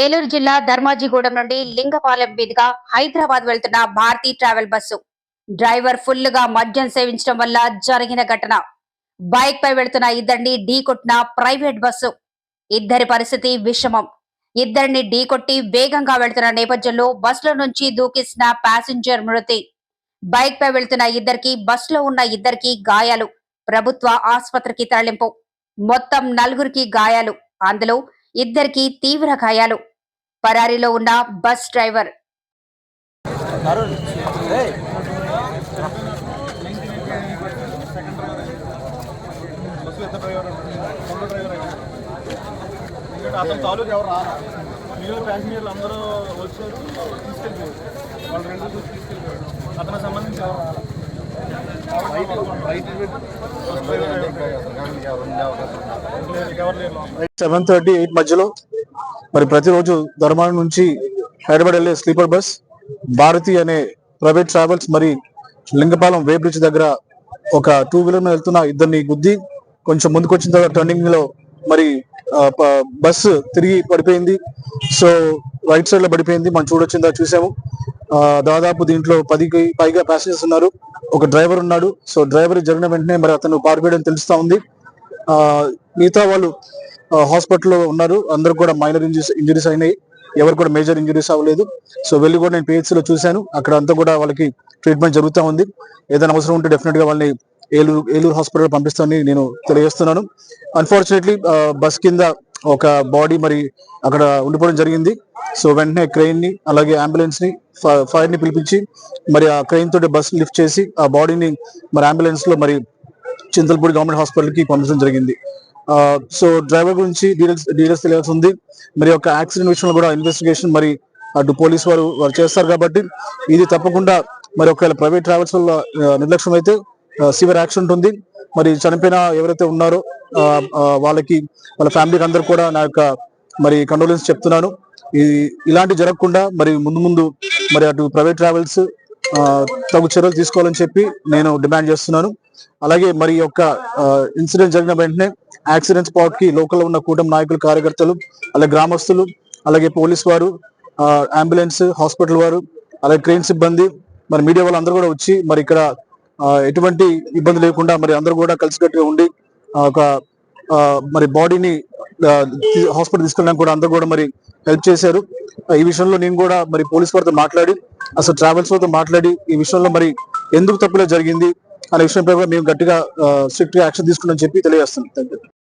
ఏలూరు జిల్లా ధర్మాజిగూడెం నుండి లింగపాలెం మీదుగా హైదరాబాద్ వెళ్తున్న భారతీ ట్రావెల్ బస్సు. డ్రైవర్ ఫుల్గా మద్యం సేవించడం వల్ల జరిగిన ఘటన. బైక్ పై వెళ్తున్న ఇద్దరిని ఢీకొట్టిన ప్రైవేట్ బస్సు. ఇద్దరి పరిస్థితి విషమం. ఇద్దరిని ఢీకొట్టి వేగంగా వెళ్తున్న నేపథ్యంలో బస్సులో నుంచి దూకిసిన ప్యాసింజర్ మృతి. బైక్ పై వెళ్తున్న ఇద్దరికి బస్సులో ఉన్న ఇద్దరికి గాయాలు. ప్రభుత్వ ఆసుపత్రికి తరలింపు. మొత్తం నలుగురికి గాయాలు. అందులో ఇద్దరికి తీవ్ర గాయాలు. పరారీలో ఉన్న బస్ డ్రైవర్. తాలూకు ఎవరు మిగిలిన ప్యాసింజర్లు అందరూ వచ్చారు తీసుకెళ్ళిపోయారు. వాళ్ళు రెండు తీసుకెళ్ళిపోయారు. అతనికి సంబంధించి ఎవరు రాలా సెవెన్ థర్టీ ఎయిట్ మధ్యలో. మరి ప్రతిరోజు ధర్మాన నుంచి హైదరాబాద్ వెళ్ళే స్లీపర్ బస్ భారతి అనే ప్రైవేట్ ట్రావెల్స్ మరి లింగపాలెం వే బ్రిడ్జ్ దగ్గర ఒక టూ వీలర్ మీద వెళ్తున్న ఇద్దరిని గుద్ది కొంచెం ముందుకు వచ్చిన తర్వాత టర్నింగ్లో మరి బస్సు తిరిగి పడిపోయింది. సో రైట్ సైడ్లో పడిపోయింది. మనం చూడొచ్చిందా చూసాము. దాదాపు దీంట్లో పదికి పైగా ప్యాసింజర్స్ ఉన్నారు. ఒక డ్రైవర్ ఉన్నాడు. సో డ్రైవర్ జరిగిన వెంటనే మరి అతను పారిపోయడం తెలుస్తా ఉంది. మిగతా వాళ్ళు హాస్పిటల్లో ఉన్నారు. అందరు కూడా మైనర్ ఇంజరీస్ ఇంజరీస్ అయినాయి. ఎవరు కూడా మేజర్ ఇంజరీస్ అవ్వలేదు. సో వెళ్ళి కూడా నేను పిహెచ్సిలో చూశాను. అక్కడ అంతా కూడా వాళ్ళకి ట్రీట్మెంట్ జరుగుతూ ఉంది. ఏదైనా అవసరం ఉంటే డెఫినెట్గా వాళ్ళని ఏలూరు ఏలూరు హాస్పిటల్ పంపిస్తామని నేను తెలియజేస్తున్నాను. అన్ఫార్చునేట్లీ బస్ కింద ఒక బాడీ మరి అక్కడ ఉండిపోవడం జరిగింది. సో వెంటనే క్రెయిన్ని అలాగే అంబులెన్స్ని ఫైర్ని పిలిపించి మరి ఆ క్రెయిన్ తోటి బస్ లిఫ్ట్ చేసి ఆ బాడీని మరి అంబులెన్స్లో మరి చింతలపూడి గవర్నమెంట్ హాస్పిటల్కి పంపించడం జరిగింది. సో డ్రైవర్ గురించి డీటెయిల్స్ డీటెయిల్స్ తెలియాల్సి ఉంది. మరి ఒక యాక్సిడెంట్ విషయంలో కూడా ఇన్వెస్టిగేషన్ మరి అటు పోలీస్ వారు వారు చేస్తారు కాబట్టి ఇది తప్పకుండా మరి ఒకవేళ ప్రైవేట్ ట్రావెల్స్ వల్ల నిర్లక్ష్యం అయితే సివియర్ యాక్సిడెంట్ ఉంది మరి చనిపోయిన ఎవరైతే ఉన్నారో వాళ్ళకి వాళ్ళ ఫ్యామిలీకి అందరు కూడా నా యొక్క మరి కండోలెన్స్ చెప్తున్నాను. ఈ ఇలాంటి జరగకుండా మరి ముందు ముందు మరి అటు ప్రైవేట్ ట్రావెల్స్ తగు చర్యలు తీసుకోవాలని చెప్పి నేను డిమాండ్ చేస్తున్నాను. అలాగే మరి యొక్క ఇన్సిడెంట్ జరిగిన వెంటనే యాక్సిడెంట్ స్పాట్కి లోకల్ ఉన్న కూటమి నాయకులు కార్యకర్తలు అలాగే గ్రామస్తులు అలాగే పోలీస్ వారు అంబులెన్స్ హాస్పిటల్ వారు అలాగే క్రెయిన్ సిబ్బంది మరి మీడియా వాళ్ళందరూ కూడా వచ్చి మరి ఇక్కడ ఎటువంటి ఇబ్బంది లేకుండా మరి అందరూ కూడా కలిసికట్టుగా ఉండి ఒక మరి బాడీని హాస్పిటల్ తీసుకెళ్ళడానికి కూడా అందరూ కూడా మరి హెల్ప్ చేశారు. ఈ విషయంలో నేను కూడా మరి పోలీస్ వారితో మాట్లాడి అసలు ట్రావెల్స్ వారితో మాట్లాడి ఈ విషయంలో మరి ఎందుకు తప్పులే జరిగింది అనే విషయంపై కూడా మేము గట్టిగా స్ట్రిక్ట్గా యాక్షన్ తీసుకున్నాం చెప్పి తెలియజేస్తున్నాం థ్యాంక్ యూ